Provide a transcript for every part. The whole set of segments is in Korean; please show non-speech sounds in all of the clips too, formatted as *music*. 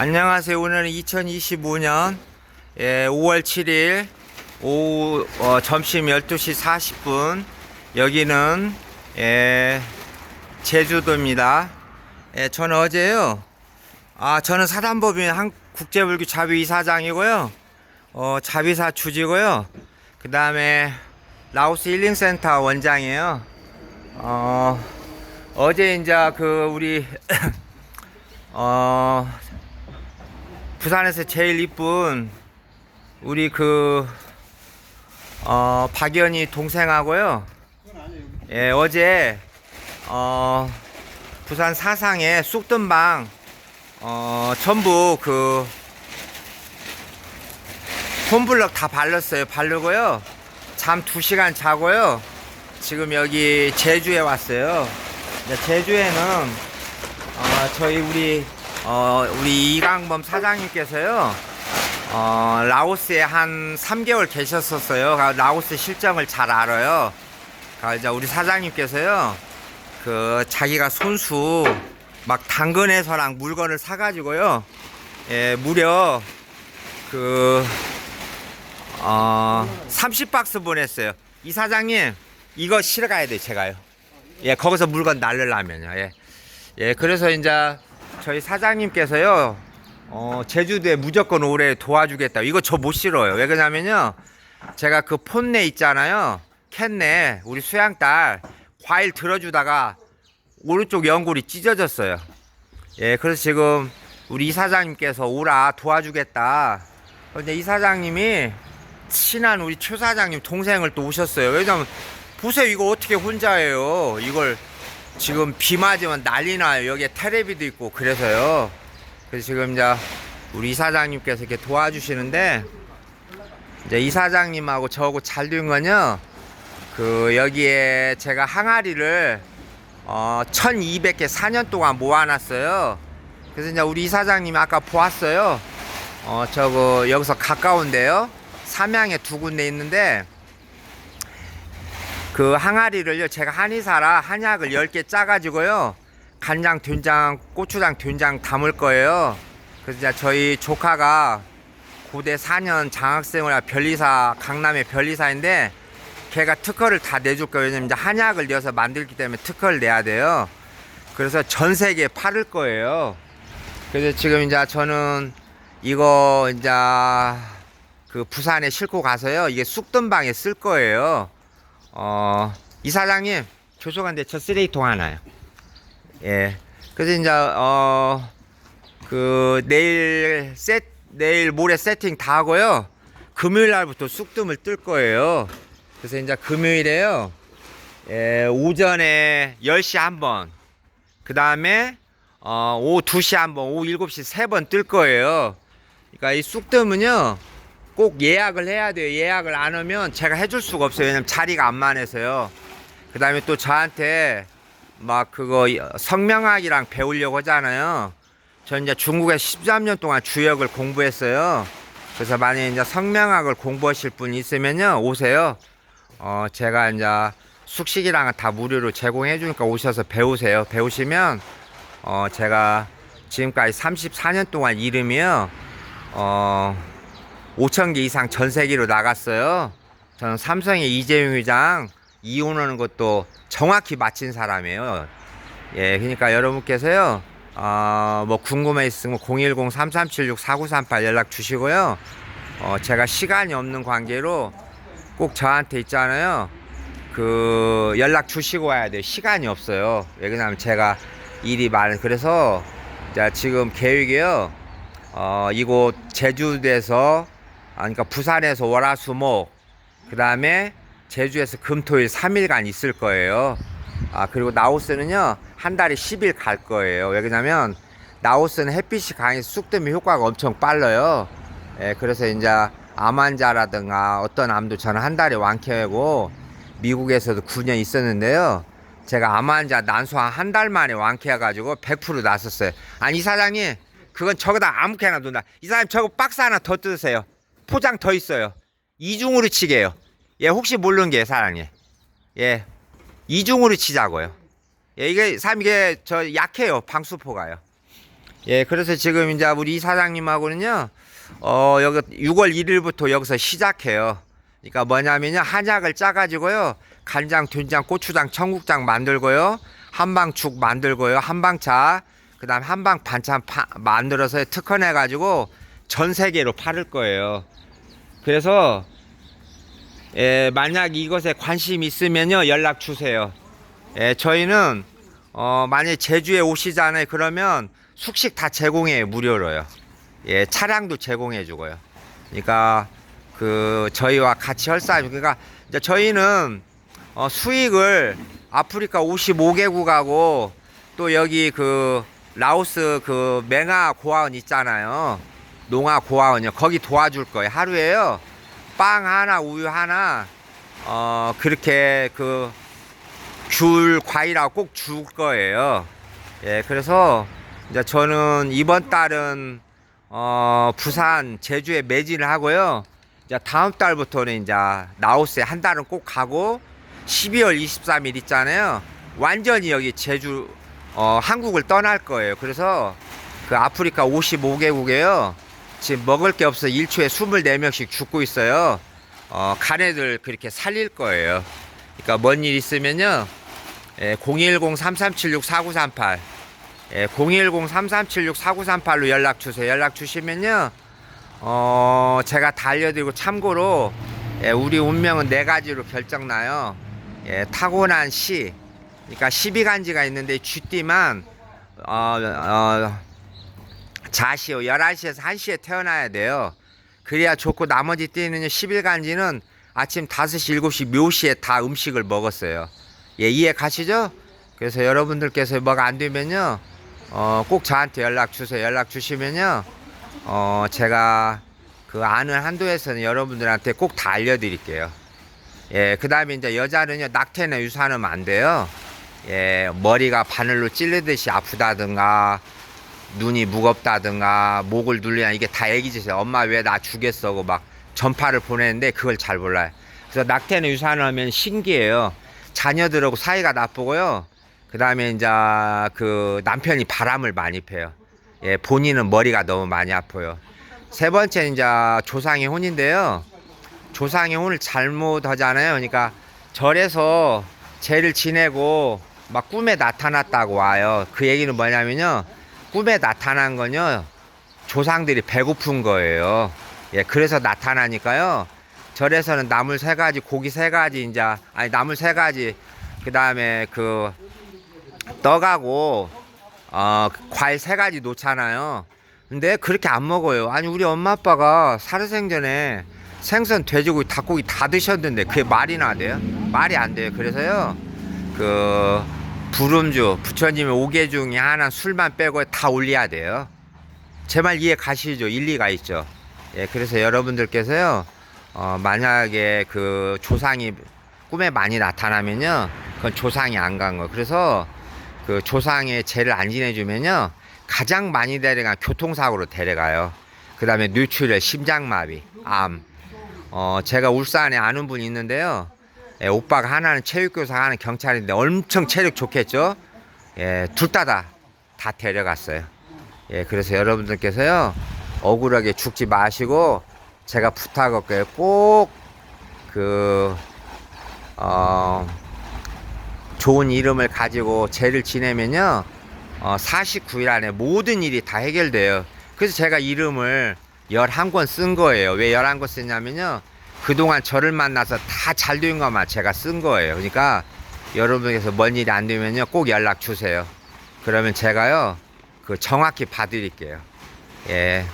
안녕하세요. 오늘은 2025년 예, 5월 7일 오후 어, 점심 12시 40분 여기는 예, 제주도입니다. 예, 저는 어제요. 아, 저는 사단법인 한 국제불교 자비 이사장이고요. 어, 자비사 주지고요. 그 다음에 라오스 힐링센터 원장이에요. 어, 어제 이제 그 우리 *coughs* 어 부산에서 제일 이쁜 우리 그 어, 박연희 동생하고요. 예, 어제 어, 부산 사상에 쑥든방 어, 전부 그 홈블럭 다 발랐어요. 바르고요. 잠 2시간 자고요. 지금 여기 제주에 왔어요. 제주에는 어, 저희 우리 어, 우리 이강범 사장님께서요. 어, 라오스에 한 3개월 계셨었어요. 가- 라오스 실정을 잘 알아요. 가 이제 우리 사장님께서요. 그 자기가 손수 막 당근에서랑 물건을 사가지고요. 예, 무려 그 어, 30박스 보냈어요. 이 사장님, 이거 실어 가야 돼, 제가요. 예, 거기서 물건 날르려면요. 예. 예, 그래서 이제 저희 사장님께서요, 어, 제주도에 무조건 올해 도와주겠다. 이거 저못 실어요. 왜 그러냐면요. 제가 그 폰내 있잖아요. 캔내, 우리 수양딸, 과일 들어주다가 오른쪽 연골이 찢어졌어요. 예, 그래서 지금 우리 이사장님께서 오라 도와주겠다. 근데 이사장님이 친한 우리 최 사장님 동생을 또 오셨어요. 왜냐면 보세요 이거 어떻게 혼자 해요. 이걸 지금 비 맞으면 난리 나요. 여기에 테레비도 있고 그래서요. 그래서 지금 이제 우리 이사장님께서 이렇게 도와주시는데 이제 이사장님하고 저하고 잘 된 건요. 그 여기에 제가 항아리를 어 1200개 4년 동안 모아놨어요. 그래서 이제 우리 이사장님이 아까 보았어요. 어 저거 여기서 가까운데요. 삼양에 두 군데 있는데 그 항아리를요 제가 한의사라 한약을 10개 짜가지고요 간장 된장 고추장 된장 담을 거예요. 그래서 저희 조카가 고대 4년 장학생을 별리사 강남의 별리사인데 걔가 특허를 다 내줄 거예요. 왜냐면 이제 한약을 넣어서 만들기 때문에 특허를 내야 돼요. 그래서 전 세계에 팔을 거예요. 그래서 지금 이제 저는 이거 이제 그 부산에 싣고 가서요 이게 쑥든방에 쓸 거예요 어, 이사장님, 죄송한데 저 쓰레기통 하나요. 예. 그래서 이제, 어, 그, 내일 셋, 내일 모레 세팅 다 하고요. 금요일 날부터 쑥뜸을 뜰 거예요. 그래서 이제 금요일에요. 예, 오전에 10시 한 번. 그 다음에, 어, 오후 2시 한 번, 오후 7시 세 번 뜰 거예요. 그러니까 이 쑥뜸은요. 꼭 예약을 해야 돼요. 예약을 안 하면 제가 해줄 수가 없어요. 왜냐면 자리가 안 많아서요. 그 다음에 또 저한테 막 그거 성명학이랑 배우려고 하잖아요. 저 이제 중국에 13년 동안 주역을 공부했어요. 그래서 만약에 이제 성명학을 공부하실 분 있으면요. 오세요. 어, 제가 이제 숙식이랑 다 무료로 제공해 주니까 오셔서 배우세요. 배우시면 어, 제가 지금까지 34년 동안 이름이요. 어, 5천 개 이상 전 세계로 나갔어요. 저는 삼성의 이재용 회장 이혼하는 것도 정확히 맞힌 사람이에요. 예, 그러니까 여러분께서요, 어, 뭐 궁금해 있으면 010-3376-4938 연락 주시고요. 어, 제가 시간이 없는 관계로 꼭 저한테 있잖아요. 그 연락 주시고 와야 돼요. 시간이 없어요. 왜 그러냐면 제가 일이 많은 그래서 자, 지금 계획이요. 어, 이곳 제주도에서 아, 그러니까 부산에서 월화수목 그 다음에 제주에서 금토일 3일간 있을 거예요. 아 그리고 라오스는요 한 달에 10일 갈 거예요. 왜 그러냐면 라오스는 햇빛이 강해서 쑥뜸이 효과가 엄청 빨라요. 예, 그래서 이제 암 환자라든가 어떤 암도 저는 한 달에 완쾌하고 미국에서도 9년 있었는데요. 제가 암 환자 난소 한 달 만에 완쾌해가지고 100% 났었어요. 아니 이 사장님 그건 저거다 아무렇게나 둔다. 이 사장님 저거 박스 하나 더 뜯으세요. 포장 더 있어요. 이중으로 치게요. 예, 혹시 모르는 게 사장님. 예, 이중으로 치자고요. 예, 이게 사람 이게 저 약해요 방수포가요. 예, 그래서 지금 이제 우리 이사장님하고는요, 어, 여기 6월 1일부터 여기서 시작해요. 그러니까 뭐냐면요, 한약을 짜 가지고요, 간장, 된장, 고추장, 청국장 만들고요, 한방죽 만들고요, 한방차, 그 다음 한방 반찬 파, 만들어서 특허내 가지고 전 세계로 팔을 거예요. 그래서, 예, 만약 이것에 관심 있으면요, 연락 주세요. 예, 저희는, 어, 만약에 제주에 오시잖아요. 그러면 숙식 다 제공해요. 무료로요. 예, 차량도 제공해 주고요. 그러니까 그 저희와 같이 헐사 그러니까 이제 저희는 어, 수익을 아프리카 55개국하고 또 여기 그 라오스 그 맹아 고아원 있잖아요. 농아 고아원이요. 거기 도와줄 거예요. 하루에요. 빵 하나, 우유 하나 어 그렇게 그귤 과일하고 꼭 줄 거예요. 예, 그래서 이제 저는 이번 달은 어 부산, 제주에 매진을 하고요. 이제 다음 달부터는 이제 라오스에 한 달은 꼭 가고 12월 23일 있잖아요. 완전히 여기 제주 어 한국을 떠날 거예요. 그래서 그 아프리카 55개국에요. 지금 먹을 게 없어 1초에 24명씩 죽고 있어요. 어, 간애들 그렇게 살릴 거예요. 그러니까 뭔 일 있으면요. 예, 010-3376-4938 예, 010-3376-4938로 연락 주세요. 연락 주시면요. 어, 제가 다 알려드리고 참고로 예, 우리 운명은 네 가지로 결정나요. 예, 타고난 시. 그러니까 12간지가 있는데 쥐띠만 어, 어, 자시오 11시에서 1시에 태어나야 돼요. 그래야 좋고 나머지 띠는 11간지는 아침 5시, 7시, 묘시에 다 음식을 먹었어요. 예, 이해 가시죠? 그래서 여러분들께서 뭐가 안 되면요. 어, 꼭 저한테 연락 주세요. 연락 주시면요. 어, 제가 그 아는 한도에서는 여러분들한테 꼭 다 알려드릴게요. 예, 그 다음에 이제 여자는요, 낙태나 유산하면 안 돼요. 예, 머리가 바늘로 찔르듯이 아프다든가, 눈이 무겁다든가, 목을 눌리나 이게 다 애기짓이에요. 엄마 왜 나 죽였어? 고 막 전파를 보내는데 그걸 잘 몰라요. 그래서 낙태나 유산하면 신기해요. 자녀들하고 사이가 나쁘고요. 그 다음에 이제 그 남편이 바람을 많이 펴요. 예, 본인은 머리가 너무 많이 아파요. 세 번째 이제 조상의 혼인데요. 조상의 혼을 잘못 하잖아요. 그러니까 절에서 제를 지내고 막 꿈에 나타났다고 와요. 그 얘기는 뭐냐면요. 꿈에 나타난 건요. 조상들이 배고픈 거예요. 예, 그래서 나타나니까요. 절에서는 나물 세 가지, 고기 세 가지, 이제, 아니, 나물 세 가지, 그 다음에 그, 떡하고, 어, 과일 세 가지 놓잖아요. 근데 그렇게 안 먹어요. 아니, 우리 엄마 아빠가 살아생전에 생선, 돼지고기, 닭고기 다 드셨는데 그게 말이나 돼요? 말이 안 돼요. 그래서요, 그, 부름주, 부처님의 오개 중에 하나 술만 빼고 다 올려야 돼요. 제 말 이해 가시죠? 일리가 있죠. 예, 그래서 여러분들께서요, 어, 만약에 그 조상이 꿈에 많이 나타나면요, 그건 조상이 안 간 거예요. 그래서 그 조상의 죄를 안 지내주면요, 가장 많이 데려가 교통사고로 데려가요. 그 다음에 뇌출혈, 심장마비, 암. 어, 제가 울산에 아는 분이 있는데요. 예, 오빠가 하나는 체육교사, 하나는 경찰인데 엄청 체력 좋겠죠? 예, 둘 다 다, 다 데려갔어요. 예, 그래서 여러분들께서요, 억울하게 죽지 마시고, 제가 부탁할게요. 꼭, 그, 어, 좋은 이름을 가지고 죄를 지내면요, 어, 49일 안에 모든 일이 다 해결돼요. 그래서 제가 이름을 11권 쓴 거예요. 왜 11권 쓰냐면요, 그동안 저를 만나서 다 잘 된 것만 제가 쓴 거예요. 그러니까 여러분께서 뭔 일이 안 되면요, 꼭 연락 주세요. 그러면 제가요, 그 정확히 봐드릴게요. 예.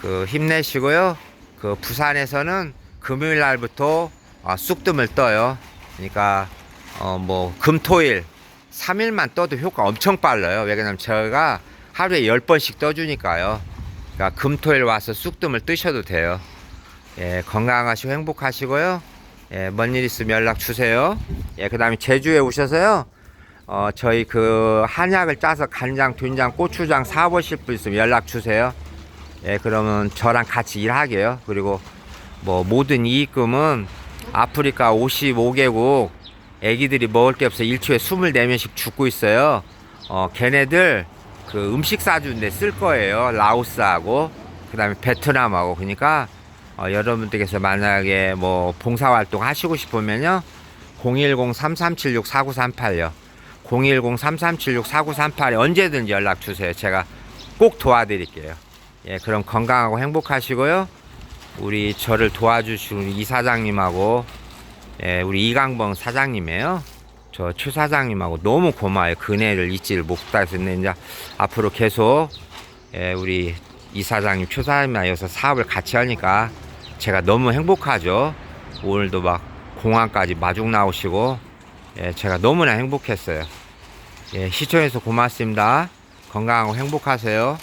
그 힘내시고요. 그 부산에서는 금요일 날부터 어, 쑥뜸을 떠요. 그러니까 어 뭐 금토일 3일만 떠도 효과 엄청 빨라요. 왜냐면 저희가 하루에 10번씩 떠주니까요. 그러니까 금토일 와서 쑥뜸을 뜨셔도 돼요. 예, 건강하시고 행복하시고요. 예, 뭔 일 있으면 연락 주세요. 예, 그 다음에 제주에 오셔서요. 어, 저희 그 한약을 짜서 간장, 된장, 고추장 사보실 분 있으면 연락 주세요. 예, 그러면 저랑 같이 일하게요. 그리고 뭐 모든 이익금은 아프리카 55개국 애기들이 먹을 게 없어 1초에 24명씩 죽고 있어요. 어, 걔네들 그 음식 사주는데 쓸 거예요. 라오스하고 그다음에 베트남하고 그러니까 어, 여러분들께서 만약에 뭐 봉사활동 하시고 싶으면요 010-3376-4938요 010-3376-4938에 언제든지 연락 주세요. 제가 꼭 도와드릴게요. 예, 그럼 건강하고 행복하시고요. 우리 저를 도와주신 이 사장님하고 예, 우리 이강봉 사장님이에요. 저 최 사장님하고 너무 고마워요. 그네를 잊지를 못하겠는데 이제 앞으로 계속 예, 우리 이 사장님, 최 사장님하여서 사업을 같이 하니까 제가 너무 행복하죠. 오늘도 막 공항까지 마중 나오시고 예, 제가 너무나 행복했어요. 예, 시청해서 고맙습니다. 건강하고 행복하세요.